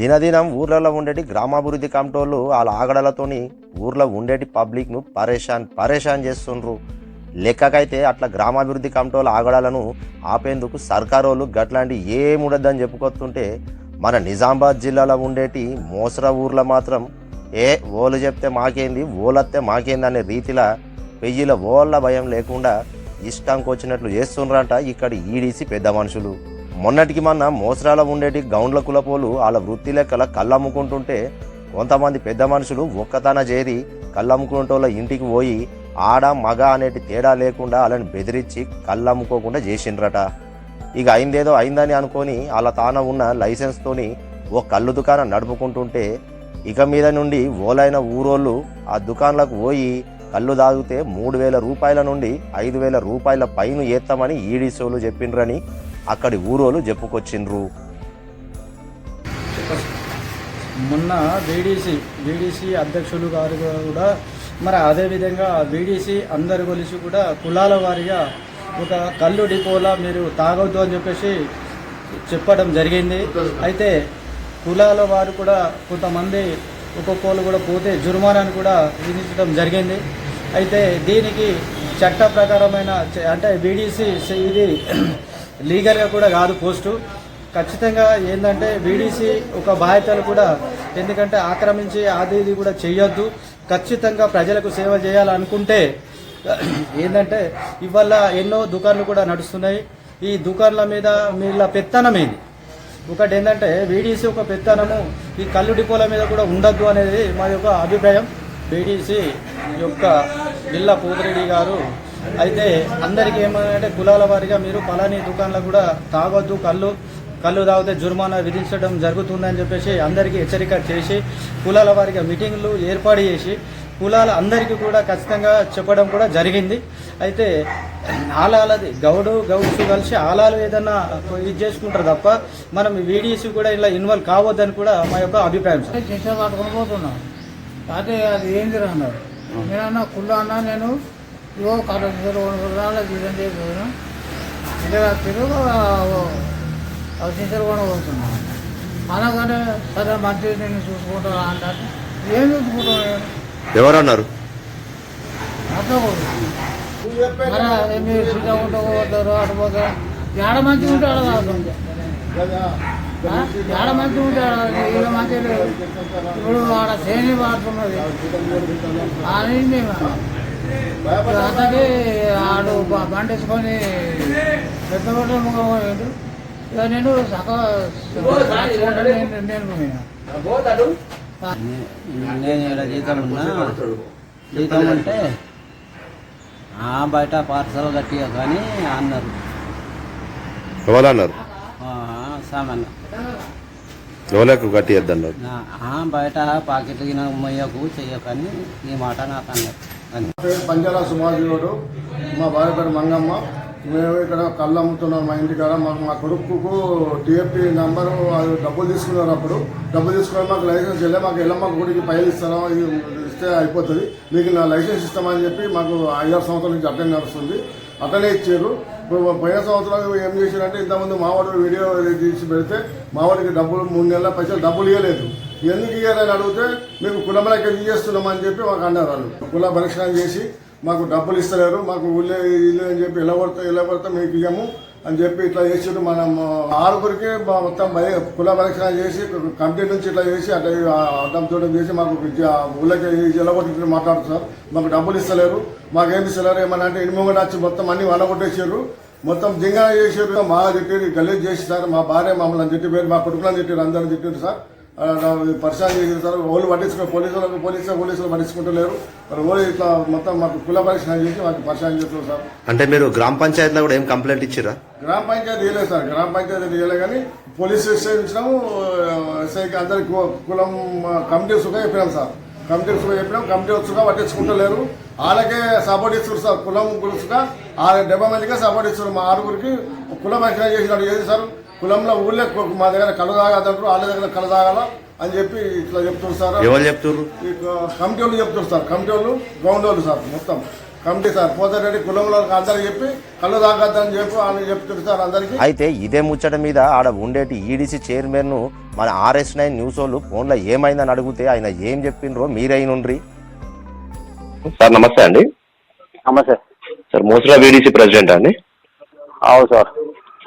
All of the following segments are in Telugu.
దినదినం ఊర్లలో ఉండేటి గ్రామాభివృద్ధి కమిటోళ్ళు వాళ్ళ ఆగడలతోని ఊర్లో ఉండేటి పబ్లిక్ను పరేషాన్ పరేషాన్ చేస్తుండ్రు. లెక్కకైతే అట్లా గ్రామాభివృద్ధి కమిటోళ్ళ ఆగడాలను ఆపేందుకు సర్కారోళ్ళు గట్లాంటి ఏముండద్దని చెప్పుకొస్తుంటే మన నిజామాబాద్ జిల్లాలో ఉండేటి మోసరా ఊర్లో మాత్రం ఏ ఓలు చెప్తే మాకేంది ఓలత్తే మాకేంది అనే రీతిలో వెయ్యిల ఓళ్ళ భయం లేకుండా ఇష్టంకి వచ్చినట్లు చేస్తుండ్రంట ఇక్కడ ఈడీసీ పెద్ద మనుషులు. మొన్నటికి మొన్న మోసరాల ఉండేటి గౌండ్ల కులపోలు వాళ్ళ వృత్తి లెక్కల కళ్ళమ్ముకుంటుంటే కొంతమంది పెద్ద మనుషులు ఒక్కతన చేరి కళ్ళమ్ముకుంటోళ్ళ ఇంటికి పోయి ఆడ మగ అనేటి తేడా లేకుండా వాళ్ళని బెదిరించి కళ్ళమ్ముకోకుండా చేసిండ్రట. ఇక అయిందేదో అయిందని అనుకొని వాళ్ళ తాన ఉన్న లైసెన్స్తోని ఓ కళ్ళు దుకాణం నడుపుకుంటుంటే ఇక మీద నుండి ఓలైన ఊరోళ్ళు ఆ దుకాణాలకు పోయి కళ్ళు తాగితే మూడు వేల రూపాయల నుండి ఐదు వేల రూపాయల పైన ఏత్తామని ఈడీసోలు చెప్పిండ్రని అక్కడి ఊరోలు చెప్పుకొచ్చిండ్రు మొన్న బీడీసీ బీడీసీ అధ్యక్షులు గారు కూడా మరి అదేవిధంగా బీడీసీ అందరు కలిసి కూడా కులాల వారిగా ఒక కళ్ళు డిపోలా మీరు తాగొద్దు అని చెప్పేసి చెప్పడం జరిగింది. అయితే కులాల వారు కూడా కొంతమంది ఒక్కొక్కరు కూడా పోతే జుర్మానాన్ని కూడా విధించడం జరిగింది. అయితే దీనికి చట్ట ప్రకారమైన అంటే బీడీసీ ఇది లీగల్గా కూడా కాదు పోస్టు. ఖచ్చితంగా ఏంటంటే వీడీసీ ఒక బాధ్యతలు కూడా ఎందుకంటే ఆక్రమించి అది ఇది కూడా చేయొద్దు. ఖచ్చితంగా ప్రజలకు సేవ చేయాలనుకుంటే ఏంటంటే ఇవాళ ఎన్నో దుకాణాలు కూడా నడుస్తున్నాయి. ఈ దుకాణాల మీద వీళ్ళ పెత్తనమేంది ఒకటి ఏంటంటే వీడీసీ ఒక పెత్తనము. ఈ కళ్ళు డిపోల మీద కూడా ఉండద్దు అనేది మా యొక్క అభిప్రాయం. వీడీసీ యొక్క బిల్ల పోతిరెడ్డి గారు అయితే అందరికీ ఏమంటే కులాల వారిగా మీరు పలాని దుకాణాలు కూడా తాగొద్దు కళ్ళు కళ్ళు తాగితే జుర్మానా విధించడం జరుగుతుందని చెప్పేసి అందరికీ హెచ్చరిక చేసి కులాల వారిగా మీటింగ్లు ఏర్పాటు చేసి కులాల అందరికీ కూడా ఖచ్చితంగా చెప్పడం కూడా జరిగింది. అయితే ఆలాలది గౌడు గౌడ్స్ కలిసి ఆలాలు ఏదన్నా ఇది చేసుకుంటారు తప్ప మనం వీడియోస్ కూడా ఇలా ఇన్వాల్వ్ కావద్దని కూడా మా యొక్క అభిప్రాయం సార్. చేసే పట్టుకొని పోతున్నా అయితే అది ఏంది రా అన్నారు నేనన్నా కుళ్ళు అన్నా నేను? ఇవో కరెక్ట్ రాలేదు ఇదంటే పోయినా ఇలా తిరుగు అవి కూడా పోతున్నా అనగానే సరే మంచి నేను చూసుకుంటా అంటారు ఏం చూసుకుంటాను ఎవరన్నారు? అట్లా మీరు సీదా ఉంటా పోతారు అటు పోతారు ఏడ మంచి ఉంటే ఆడ కాదు ఏడ మంచి ఉంటే ఆడ ఈడ మంచి ఇప్పుడు ఆడ శ్రేణి వాడుతున్నది అని అతనికి ఆడు బ- బండి వేసుకొని పెద్ద ఇక నేను సగ నేను నేను ఇక్కడ జీతం ఉన్నా? జీతం ఉంటే ఆ బయట పార్సల్ కట్టిగా కానీ అన్నారు. సామాన్య ఎవరికి నా- ఆ బయట పాకెట్ గిన మొయ్యకు చెయ్యకని ఈ మాట నాకు అన్నారు. అని. పేరు పంజాల గౌడు మా భార్య పేరు మంగమ్మ. మేము ఇక్కడ కళ్ళు అమ్ముతున్నాం మా ఇంటికాడ. మాకు మా కొడుకుకు టీఎఫ్టీ నెంబరు అది డబ్బులు తీసుకున్నారు అప్పుడు. డబ్బులు తీసుకుని మాకు లైసెన్స్ వెళ్ళే మాకు ఎల్లమ్మ గుడికి పైలు ఇస్తారా ఇస్తే అయిపోతుంది. మీకు నా లైసెన్స్ ఇస్తామని చెప్పి మాకు ఐదారు సంవత్సరాల నుంచి అటెండ్ నడుస్తుంది. అటనే ఇచ్చారు. ఇప్పుడు పోయిన సంవత్సరం ఏం చేశారంటే ఇంతకుముందు మావాడు వీడియో తీసి పెడితే మావాడికి డబ్బులు మూడు నెలల పైసలు డబ్బులు ఇవ్వలేదు. ఎందుకు ఇయ్యారని అడిగితే మీకు కులమలకి ఎందుకు చేస్తున్నామని చెప్పి మాకు అన్నారు వాళ్ళు. కుల పరిష్కారం చేసి మాకు డబ్బులు ఇస్తలేరు మాకు ఊళ్ళో ఇల్లు అని చెప్పి ఎలా పడతా ఎలా పడతా మీకు ఇయ్యము అని చెప్పి ఇట్లా చేసిండు మనం ఆరుగురికి మా మొత్తం భయ కుల పరిష్కారం చేసి కమిటీ నుంచి ఇట్లా చేసి అట్లా అడ్డం చూడడం చేసి మాకు ఊళ్ళకి జల్లగొట్టి మాట్లాడుతున్నారు మాకు డబ్బులు ఇస్తలేరు మాకేం ఇస్తలేరు ఏమన్నా అంటే ఇనుమంగడ వచ్చి మొత్తం అన్ని వలగొట్టేసారు మొత్తం జింగా చేసారు మా తిట్టి గలీజ్ చేసి సార్ మా భార్య మమ్మల్ని తిట్టి పేరు మా కొడుకులను తిట్టారు అందరిని తిట్టారు సార్. పరిశాన్ చేసారు సార్ ఓళ్ళు పట్టించుకో పోలీసులకు పోలీసు పోలీసులు పట్టించుకుంటలేరు. మరి ఓళ్ళు ఇట్లా మొత్తం మాకు కుల పరిశ్రమ చేసి మాకు పరిశాన్ చేస్తున్నారు సార్. అంటే మీరు గ్రామ పంచాయతీలో కూడా ఏం కంప్లైంట్ ఇచ్చిరా గ్రామ పంచాయతీ ఇవ్వలేదు సార్ గ్రామ పంచాయతీ ఇవ్వలేదు కానీ పోలీస్ స్టేషన్ ఇచ్చినాము ఎస్ఐకి అందరికి కు- కులం కమిటీ సుఖం చెప్పినాం సార్. కమిటీ సుఖం చెప్పినాం కమిటీ సుఖం పట్టించుకుంటలేరు. వాళ్ళకే సపోర్ట్ ఇస్తారు సార్ కులం గురుసుగా ఆ డెబ్బై మందికే సపోర్ట్ ఇస్తారు మా ఆరుగురికి. కులం రక్షణ చేసినాడు ఏది సార్? కులంలో ఊళ్ళో మా దగ్గర కళ్ళు తాగదంటారు వాళ్ళ దగ్గర కళ్ళు తాగాల అని చెప్పి ఇట్లా చెప్తున్నారు సార్. ఎవరు చెప్తుర్రు? ఈ కమిటీ వాళ్ళు చెప్తారు సార్. కమిటీ వాళ్ళు గ్రౌండ్ వాళ్ళు సార్ మొత్తం. Committee sir. పోతారెడ్డి కులంలో అందరికి చెప్పి కళ్ళు తాగద్దని చెప్పి అని చెప్తుంది సార్ అందరికి. అయితే ఇదే ముచ్చట మీద ఆడ ఉండేటి ఈడీసీ చైర్మన్ మన ఆర్ఎస్ నైన్ న్యూస్ వాళ్ళు ఫోన్లో ఏమైందని అడిగితే ఆయన ఏం చెప్పిండ్రో మీరైనుండ్రి. సార్ నమస్తే అండి. నమస్తే. సార్ మోసరా వీడీసీ ప్రెసిడెంట్ అండి? అవును సార్.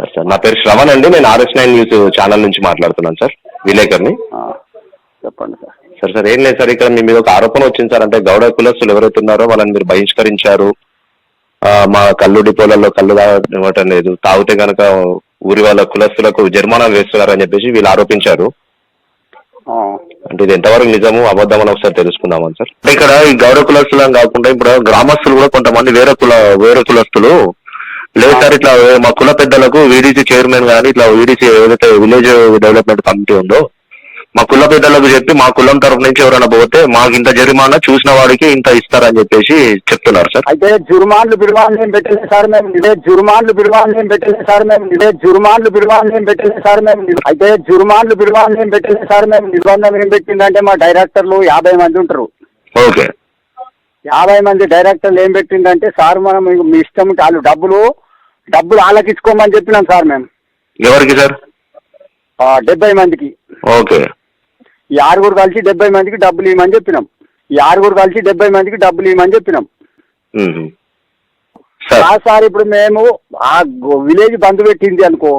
Sir sir. నా పేరు శ్రవణ్ అండి. నేను ఆర్ఎస్ నైన్ న్యూస్ ఛానల్ నుంచి మాట్లాడుతున్నాను సార్ విలేకర్ని. చెప్పండి సార్. సార్ సార్ ఏం లేదు సార్ ఇక్కడ మీ మీద ఒక ఆరోపణ వచ్చింది సార్. అంటే గౌడ కులస్తులు ఎవరైతే ఉన్నారో వాళ్ళని మీరు బహిష్కరించారు. ఆ, మా కళ్ళు డిపోలలో కళ్ళు తాగటం లేదు. తాగితే కనుక ఊరి వాళ్ళ కులస్తులకు జరిమానాలు వేస్తున్నారని చెప్పేసి వీళ్ళు ఆరోపించారు. అంటే ఇది ఎంతవరకు నిజము అబద్ధం అని ఒకసారి తెలుసుకుందామని సార్? ఇక్కడ ఈ గౌరవ కులస్తులం కాకుండా ఇప్పుడు గ్రామస్తులు కూడా కొంతమంది వేరే కుల వేరే కులస్తులు లేదు సార్ ఇట్లా మా కుల పెద్దలకు వీడీసీ చైర్మన్ కానీ ఇట్లా వీడీసీ ఏదైతే విలేజ్ డెవలప్మెంట్ కమిటీ ఉందో మా కుల పెద్దలకు చెప్పి మా కులం తరఫు నుంచి ఎవరైనా పోతే మాకు ఇంత జరిమానా చూసిన వాడికి ఇంత ఇస్తారని చెప్పేసి చెప్తున్నారు సార్. అయితే జుర్మాన్లు బిర్మాన్లు ఏం పెట్టలేదు సార్ మేము. ఇదే జుర్మాన్లు బిర్మాన్లు ఏం పెట్టలేదు సార్ మేము. ఇదే జుర్మాన్లు బిర్మాన్లు ఏం పెట్టలేదు సార్ మేము. అయితే జుర్మాన్లు బిర్మాన్లు ఏం పెట్టలేదు సార్ మేము. నిబంధన ఏం పెట్టిందంటే మా డైరెక్టర్లు యాభై మంది ఉంటారు. ఓకే. యాభై మంది డైరెక్టర్లు ఏం పెట్టిందంటే సార్ మనం మీ ఇష్టం వాళ్ళు డబ్బులు డబ్బులు వాళ్ళకిచ్చుకోమని చెప్పినాం సార్ మేము. ఎవరికి సార్? డెబ్బై మందికి. ఓకే. ఈ ఆరుగురు కలిసి డెబ్బై మందికి డబ్బులు ఇవ్వమని చెప్పినాం. ఈ ఆరుగురు కలిసి డెబ్బై మందికి డబ్బులు ఇవ్వమని చెప్పినాం. సార్. ఇప్పుడు మేము ఆ విలేజ్ బంద్ పెట్టింది అనుకో.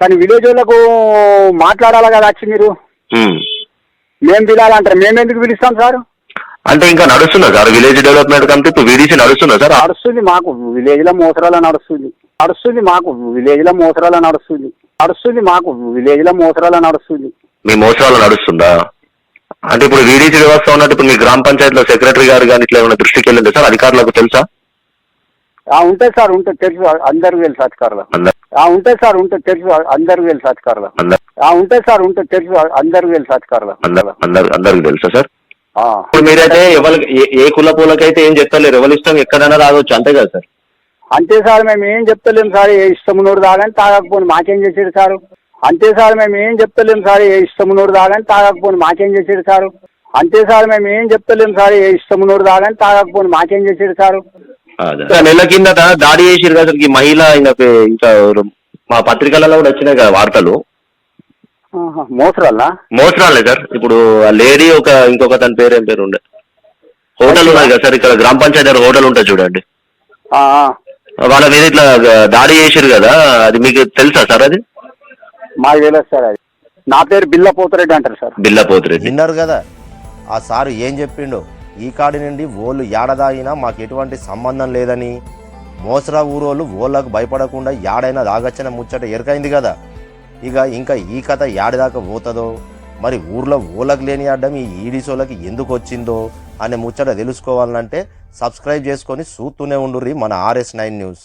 కానీ విలేజ్ వాళ్ళకు మాట్లాడాలి కదా వచ్చి మీరు? మ్మ్. మేము పిలాలంటారు మేము ఎందుకు పిలుస్తాం సార్? అంటే ఇంకా నడుస్తుందా సార్ విలేజ్ డెవలప్మెంట్ కమిటీ ఇప్పుడు వీడీసీ నడుస్తుందా సార్. నడుస్తుంది మాకు విలేజ్లో మోసరాల నడుస్తుంది. నడుస్తుంది మాకు విలేజ్లో మోసరాల నడుస్తుంది. నడుస్తుంది మాకు విలేజ్లో మోసరాల నడుస్తుంది. మీ మోసాలు నడుస్తుందా? అంటే ఇప్పుడు వీడీసీ వ్యవస్థ ఉన్నట్టు ఇప్పుడు మీ గ్రామ పంచాయతీలో సెక్రటరీ గారు కానీ ఇట్లా ఏమైనా దృష్టికి వెళ్ళింది సార్? అధికారులకు తెలుసా? ఆ, ఉంటుంది సార్ ఉంటుంది తెలుసు. అందరికి తెలుసు అధికారులు అందరు. ఆ, ఉంటుంది సార్ ఉంటుంది తెలుసు. అందరికి తెలుసు అధికారులు అందరు. ఆ, ఉంటుంది సార్ ఉంటుంది తెలుసు. అందరికి తెలుసు అధికారులు అందరు అందరు అందరికి తెలుసా సార్? మీరైతే ఎవరికి ఏ- ఏ కుల పూలకైతే ఏం చెప్తలేరు? ఎవరి ఇష్టం ఎక్కడైనా రావచ్చు అంతే కదా సార్? అంతే సార్ మేము ఏం చెప్తలేం సార్ ఏ ఇష్టం ఉన్నోడు తాగని తాగకపోని మాకేం చేసాడు సార్? అంతే సార్ మేము ఏం చెప్తలేం సార్ ఏ ఇష్టం ఉన్నోడు తాగని తాగకపోని మాకేం చేసాడు సార్? అంతే సార్ మేము ఏం చెప్తలేం సార్ ఏ ఇష్టం ఉన్నోడు తాగని తాగకపోని మాకేం చేసాడు సార్? నెల కిందట దాడి చేసిరు కదా మహిళ ఇంకా ఎవరు- మా పత్రికలలో కూడా వచ్చినాయి కదా వార్తలు. మోసరాలే సార్. ఇప్పుడు ఆ లేడీ ఒక ఇంకొక తన పేరు ఏం పేరు ఉండే? హోటల్ ఉన్నాయి కదా సార్ ఇక్కడ గ్రామ పంచాయతీ దగ్గర హోటల్ ఉంటుంది చూడండి. వాళ్ళ మీద ఇట్లా దాడి చేసిరు కదా అది మీకు తెలుసా సార్ అది? మాకు తెలియదు సార్ అది. నా పేరు బిల్ల పోతరెడ్డి అంటారు సార్. బిల్లా పోతిరెడ్డి విన్నారు కదా? ఆ సారు ఏం చెప్పిండో? ఈ కాడి నుండి ఓళ్ళు ఏడదాగినా మాకు ఎటువంటి సంబంధం లేదని. మోసరా ఊరోళ్ళు ఓళ్ళకు భయపడకుండా యాడైనా దాగచ్చిన ముచ్చట ఎరకైంది కదా? ఇక ఇంకా ఈ కథ యాడిదాకా పోతుందో? మరి ఊర్లో ఊళ్ళకు లేని అడ్డం ఈ ఈడిసోలకి ఎందుకు వచ్చిందో అనే ముచ్చట తెలుసుకోవాలంటే సబ్స్క్రైబ్ చేసుకొని చూస్తూనే ఉండుర్రి మన ఆర్ఎస్ నైన్ న్యూస్.